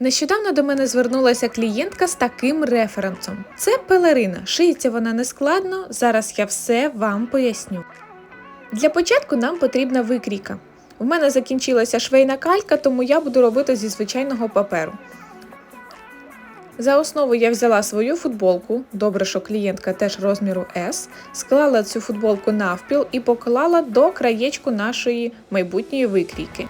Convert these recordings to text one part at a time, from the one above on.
Нещодавно до мене звернулася клієнтка з таким референсом. Це пелерина. Шиється вона нескладно. Зараз я все вам поясню. Для початку нам потрібна викрійка. У мене закінчилася швейна калька, тому я буду робити зі звичайного паперу. За основу я взяла свою футболку, добре, що клієнтка теж розміру S, склала цю футболку навпіл і поклала до краєчку нашої майбутньої викрійки.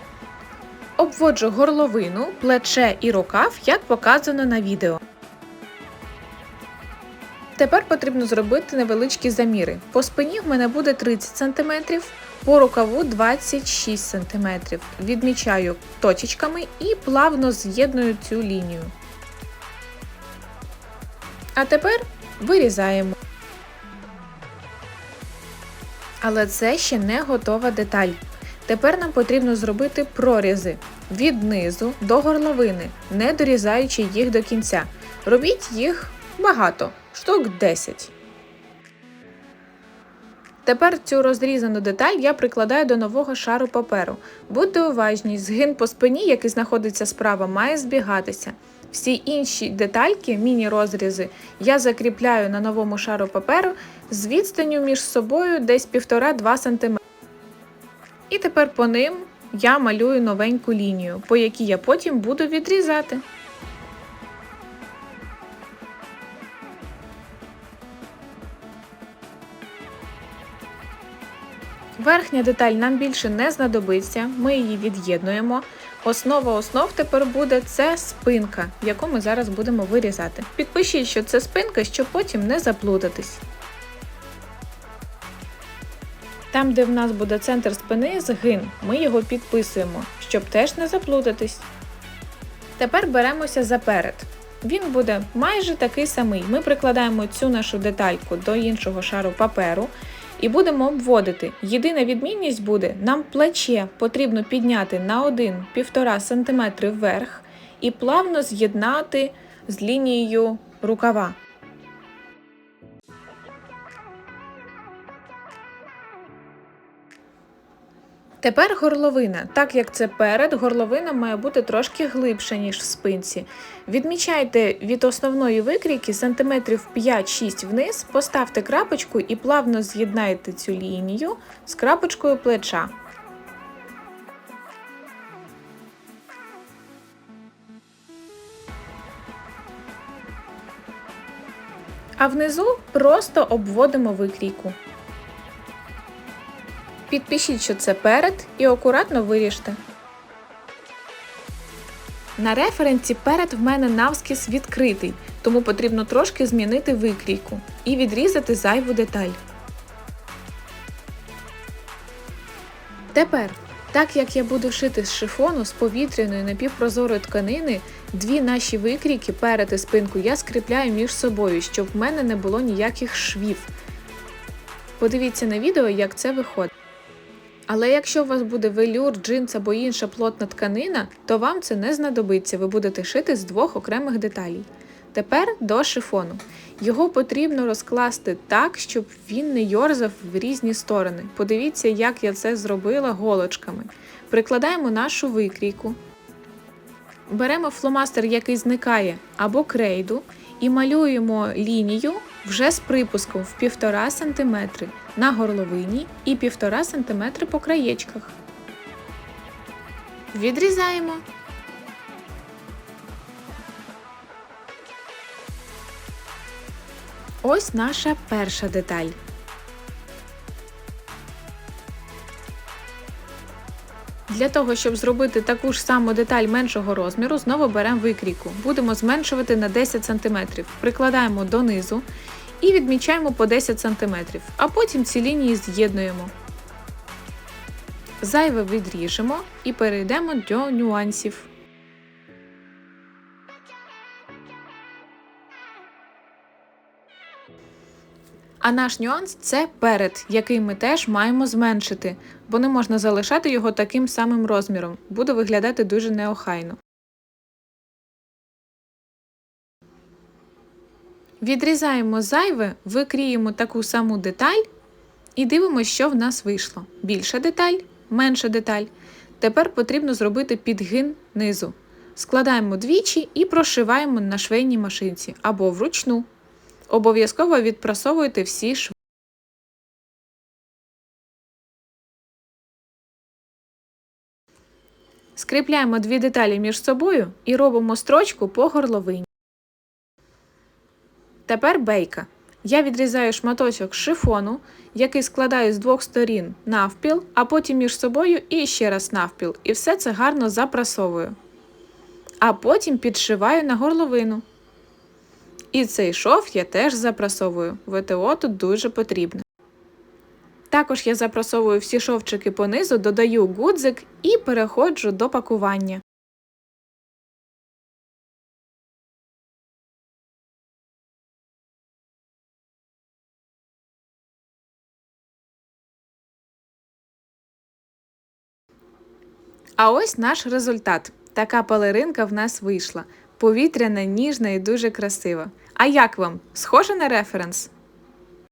Обводжу горловину, плече і рукав, як показано на відео. Тепер потрібно зробити невеличкі заміри. По спині в мене буде 30 см, по рукаву 26 см. Відмічаю точечками і плавно з'єдную цю лінію. А тепер вирізаємо. Але це ще не готова деталь. Тепер нам потрібно зробити прорізи від низу до горловини, не дорізаючи їх до кінця. Робіть їх багато, штук 10. Тепер цю розрізану деталь я прикладаю до нового шару паперу. Будьте уважні, згин по спині, який знаходиться справа, має збігатися. Всі інші детальки, міні-розрізи, я закріпляю на новому шару паперу з відстанню між собою десь 1,5-2 см. І тепер по ним я малюю новеньку лінію, по якій я потім буду відрізати. Верхня деталь нам більше не знадобиться, ми її від'єднуємо. Основа основ тепер буде це спинка, яку ми зараз будемо вирізати. Підпишіть, що це спинка, щоб потім не заплутатись. Там, де в нас буде центр спини, згин, ми його підписуємо, щоб теж не заплутатись. Тепер беремося за перед. Він буде майже такий самий. Ми прикладаємо цю нашу детальку до іншого шару паперу і будемо обводити. Єдина відмінність буде, нам плече потрібно підняти на 1-1,5 см вверх і плавно з'єднати з лінією рукава. Тепер горловина. Так як це перед, горловина має бути трошки глибша, ніж в спинці. Відмічайте від основної викрійки сантиметрів 5-6 вниз, поставте крапочку і плавно з'єднайте цю лінію з крапочкою плеча. А внизу просто обводимо викрійку. Підпишіть, що це перед, і акуратно виріжте. На референсі перед в мене навскіз відкритий, тому потрібно трошки змінити викрійку і відрізати зайву деталь. Тепер, так як я буду шити з шифону з повітряної напівпрозорої тканини, дві наші викрійки перед і спинку я скріпляю між собою, щоб в мене не було ніяких швів. Подивіться на відео, як це виходить. Але якщо у вас буде велюр, джинс або інша плотна тканина, то вам це не знадобиться, ви будете шити з двох окремих деталей. Тепер до шифону. Його потрібно розкласти так, щоб він не йорзав в різні сторони. Подивіться, як я це зробила голочками. Прикладаємо нашу викрійку. Беремо фломастер, який зникає, або крейду, і малюємо лінію вже з припуском в 1,5 см на горловині і 1,5 см по краєчках. Відрізаємо. Ось наша перша деталь. Для того, щоб зробити таку ж саму деталь меншого розміру, знову беремо викрійку. Будемо зменшувати на 10 см. Прикладаємо донизу і відмічаємо по 10 см, а потім ці лінії з'єднуємо. Зайве відріжемо і перейдемо до нюансів. А наш нюанс це перед, який ми теж маємо зменшити, бо не можна залишати його таким самим розміром, буде виглядати дуже неохайно. Відрізаємо зайве, викріємо таку саму деталь і дивимося, що в нас вийшло. Більша деталь, менша деталь. Тепер потрібно зробити підгин низу. Складаємо двічі і прошиваємо на швейній машинці або вручну. Обов'язково відпрасовуйте всі шви. Скріпляємо дві деталі між собою і робимо строчку по горловині. Тепер бейка. Я відрізаю шматочок шифону, який складаю з двох сторін навпіл, а потім між собою і ще раз навпіл. І все це гарно запрасовую. А потім підшиваю на горловину. І цей шов я теж запрасовую. ВТО тут дуже потрібно. Також я запрасовую всі шовчики понизу, додаю гудзик і переходжу до пакування. А ось наш результат. Така пелеринка в нас вийшла. Повітряна, ніжна і дуже красива. А як вам? Схоже на референс?